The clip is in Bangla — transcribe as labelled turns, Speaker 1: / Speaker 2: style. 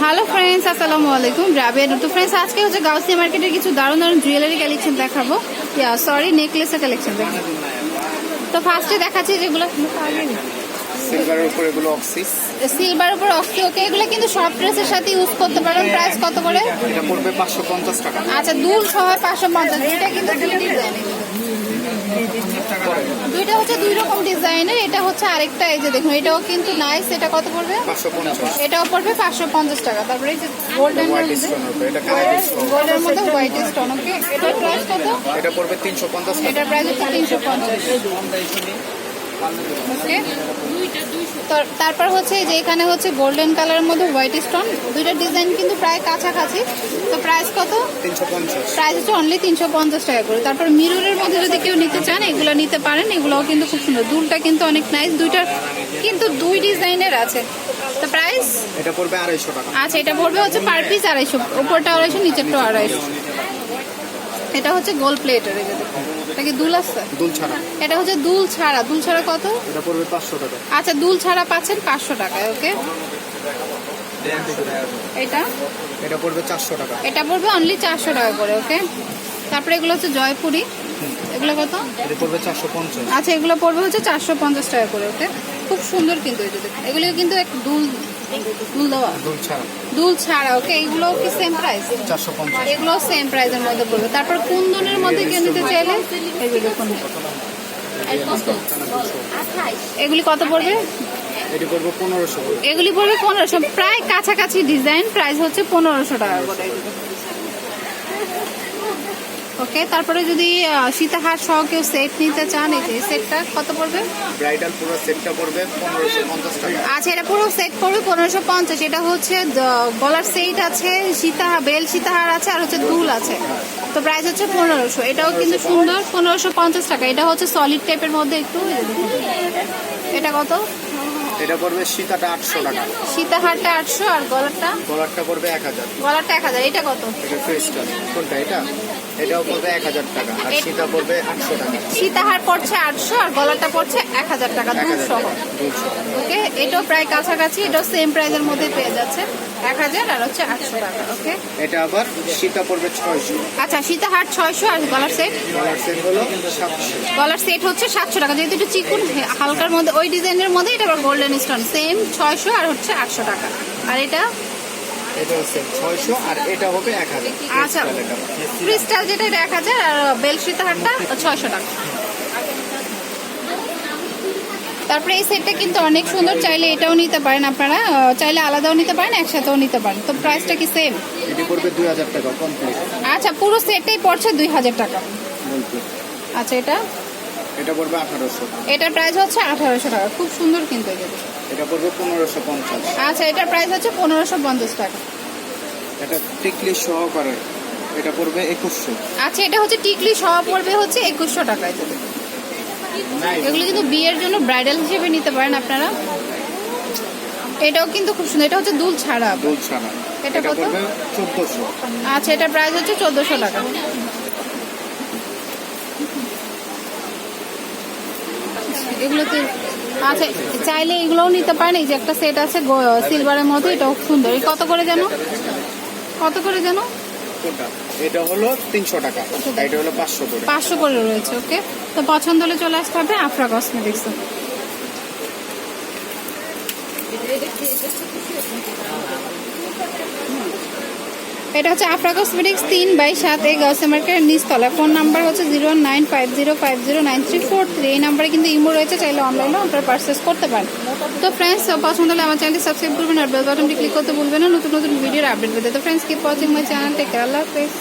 Speaker 1: হ্যালো ফ্রেন্ডস আসসালামু আলাইকুম। রাবিয়া তো ফ্রেন্ডস আজকে হচ্ছে গাউসিয়া মার্কেটের কিছু দারুণ দারুণ জুয়েলারি কালেকশন দেখাবো। সরি নেকলেসের কালেকশন দেখাবো। তো ফার্স্টে দেখাচ্ছি যেগুলো
Speaker 2: সিলভারের উপর এগুলো অক্সিস
Speaker 1: সিলভার উপর অক্সি ওকে এগুলো কিন্তু সব ড্রেসের সাথে ইউজ করতে পারেন। প্রাইস কত করে?
Speaker 2: এটা পড়বে টাকা।
Speaker 1: আচ্ছা দুল সহ পাঁচশো পঞ্চাশ কিন্তু ডিজাইন দুইটা হচ্ছে দুই রকম ডিজাইনের এটা হচ্ছে আরেকটা এই যে দেখুন এটাও কিন্তু নাইস এটা কত পড়বে? এটাও পড়বে পাঁচশো পঞ্চাশ টাকা। তারপরে এই যে গোল্ডেন গোল্ডের মধ্যে হোয়াইট স্টোন ওকে এটার প্রাইস কত?
Speaker 2: এটা পড়বে তিনশো পঞ্চাশ
Speaker 1: এটার প্রাইস হচ্ছে তিনশো পঞ্চাশ। ওকে? তারপর হচ্ছে যে এখানে হচ্ছে গোল্ডেন কালারের মধ্যে হোয়াইট স্টোন দুইটা ডিজাইন কিন্তু প্রায় কাছাকাছি। তো প্রাইস কত? প্রাইস হচ্ছে অনলি তিনশো পঞ্চাশ টাকা করে। তারপর মিররের মধ্যে যদি কেউ নিতে চান এগুলো নিতে পারেন। এগুলোও কিন্তু খুব সুন্দর। দুলটা কিন্তু অনেক নাইস দুইটার কিন্তু দুই ডিজাইনের আছে। তো প্রাইস
Speaker 2: এটা পড়বে আড়াইশো টাকা।
Speaker 1: আচ্ছা এটা পড়বে হচ্ছে পার পিস আড়াইশো। উপরটা আড়াইশো নিচেরটা আড়াইশো। এটা হচ্ছে গোল প্লেটের এই যে দেখুন। এটা কি দুল আছে?
Speaker 2: দুল ছাড়া।
Speaker 1: এটা হচ্ছে দুল ছাড়া। দুল ছাড়া কত?
Speaker 2: এটা পড়বে পাঁচশো টাকা।
Speaker 1: আচ্ছা দুল ছাড়া পাচ্ছেন পাঁচশো টাকায় ওকে? এটা?
Speaker 2: এটা পড়বে চারশো টাকা।
Speaker 1: এটা পড়বে অনলি চারশো টাকা করে ওকে? তারপরে এগুলো হচ্ছে জয়পুরি। এগুলো কত?
Speaker 2: এটা পড়বে চারশো পঞ্চাশ।
Speaker 1: আচ্ছা এগুলো পড়বে হচ্ছে চারশো পঞ্চাশ টাকা করে ওকে? খুব সুন্দর কিন্তু এই যে দেখুন। এগুলো কিন্তু এক দুল দুল দেওয়া।
Speaker 2: দুল ছাড়া।
Speaker 1: দুল ছাড়া ওকে এগুলো কি সেম প্রাইস
Speaker 2: চারশো পঞ্চাশ।
Speaker 1: এগুলো সেম প্রাইসের মধ্যে পড়বে। তারপর কুন্দনের মধ্যে কেউ নিতে চাইলে এই যে দেখুন। এগুলি কত পড়বে?
Speaker 2: পনেরোশো।
Speaker 1: এগুলি পড়বে পনেরোশো। প্রায় কাছাকাছি ডিজাইন প্রাইস হচ্ছে পনেরোশো টাকা করে। ওকে তারপরে যদি সীতাহার সহ কেউ সেট নিতে চান এই যে সেটটা কত পড়বে?
Speaker 2: ব্রাইডাল পুরো সেটটা পড়বে পনেরোশো পঞ্চাশ টাকা।
Speaker 1: আচ্ছা এটা পুরো সেট পড়বে পনেরোশো পঞ্চাশ। এটা হচ্ছে গলার সেট আছে সীতাহার বেল সীতাহার আছে আর হচ্ছে দুল আছে। তো প্রাইস হচ্ছে পনেরোশো। এটাও কিন্তু সুন্দর পনেরোশো পঞ্চাশ টাকা। এটা হচ্ছে সলিড টাইপের মধ্যে একটু। এটা কত?
Speaker 2: এটা পড়বে সীতাটা আটশো টাকা।
Speaker 1: সীতাহারটা আটশো আর গলারটা?
Speaker 2: গলারটা পড়বে এক হাজার।
Speaker 1: গলারটা এক হাজার। এটা কত?
Speaker 2: এটা ক্রিস্টাল কোনটা এটা? এটাও পড়বে এক হাজার টাকা আর সীতা পড়বে আটশো টাকা।
Speaker 1: সীতাহার পড়ছে আটশো আর গলাটা পড়ছে এক হাজার টাকা
Speaker 2: দুলশো
Speaker 1: ওকে এটাও প্রায় কাছাকাছি এটাও সেম প্রাইসের মধ্যে পেয়ে যাচ্ছে। এক হাজার আর হচ্ছে আটশো টাকা ওকে?
Speaker 2: এটা আবার সীতা পড়বে ছয়শো।
Speaker 1: আচ্ছা সীতাহার ছয়শো আর গলার সেট
Speaker 2: গলার সেট হলো সাতশো।
Speaker 1: গলার সেট হচ্ছে সাতশো টাকা যেহেতু একটু চিকুন হালকার মধ্যে ওই ডিজাইনের মধ্যে এটা আবার গোল্ডেন স্টোন সেম ছয়শো আর হচ্ছে আটশো টাকা। আর এটা
Speaker 2: এটা হচ্ছে ছয়শো আর এটা হবে এক হাজার।
Speaker 1: আচ্ছা ক্রিস্টাল যেটা এটা এক হাজার আর বেল সীতাহারটা ছয়শো টাকা। তারপরে এই সেটটা কিন্তু অনেক সুন্দর চাইলে এটাও নিতে পারেন আপনারা চাইলে আলাদাও নিতে পারেন একসাথেও নিতে পারেন। তো প্রাইসটা কি সেম
Speaker 2: এটি পড়বে দুই হাজার টাকা কমপ্লিট
Speaker 1: আচ্ছা পুরো সেটটাই পড়ছে দুই হাজার টাকা। আচ্ছা এটা?
Speaker 2: এটা পড়বে আঠারোশো
Speaker 1: এটার প্রাইস হচ্ছে আঠারোশো টাকা। খুব সুন্দর কিন্তু এটা।
Speaker 2: এটা পড়বে পনেরোশো পঞ্চাশ।
Speaker 1: আচ্ছা এটার প্রাইস হচ্ছে পনেরোশো পঞ্চাশ টাকা।
Speaker 2: এটা টিকলি সহকারে এটা পড়বে একুশশো।
Speaker 1: আচ্ছা এটা হচ্ছে টিকলি সহ পড়বে হচ্ছে একুশশো টাকায়। তো এগুলো কিন্তু বিয়ের জন্য ব্রাইডাল হিসেবে নিতে পারেন আপনারা। এটাও কিন্তু খুব সুন্দর। এটা হচ্ছে দুল ছাড়া।
Speaker 2: দোল ছাড়া।
Speaker 1: এটা
Speaker 2: এটা
Speaker 1: কত?
Speaker 2: পড়বে চোদ্দশো।
Speaker 1: আচ্ছা এটার প্রাইস হচ্ছে চোদ্দোশো টাকা। এগুলোতে আচ্ছা চাইলে এগুলোও নিতে পারেন। এই যে একটা সেট আছে সিলভারের মধ্যে এটাও সুন্দর। কত করে যেন কত করে যেন
Speaker 2: এটা হলো তিনশো টাকা। এটা হলো পাঁচশো করে।
Speaker 1: পাঁচশো করে রয়েছে ওকে? তো পছন্দ হলে চলে আসতে হবে আফরা কসমেটিক্স এটা হচ্ছে আফরা কসমেটিক্স তিন বাই সাত, এই গাউসে মার্কেটের নিচতলা ফোন নাম্বার হচ্ছে zero nine five zero five zero nine three four three. এই নাম্বারে কিন্তু ইমো রয়েছে, চাইলে অনলাইনে আপনারা পারচেস করতে পারেন। তো ফ্রেন্ডস পছন্দ হলে আমার চ্যানেলটি সাবস্ক্রাইব করবেন আর বেল বাটনটি ক্লিক করতে ভুলবেন না। নতুন নতুন ভিডিওর আপডেট পেতে তো ফ্রেন্ডস কি ওয়াচিং মাই চ্যানেল টেক আল্লাহ হাফেজ।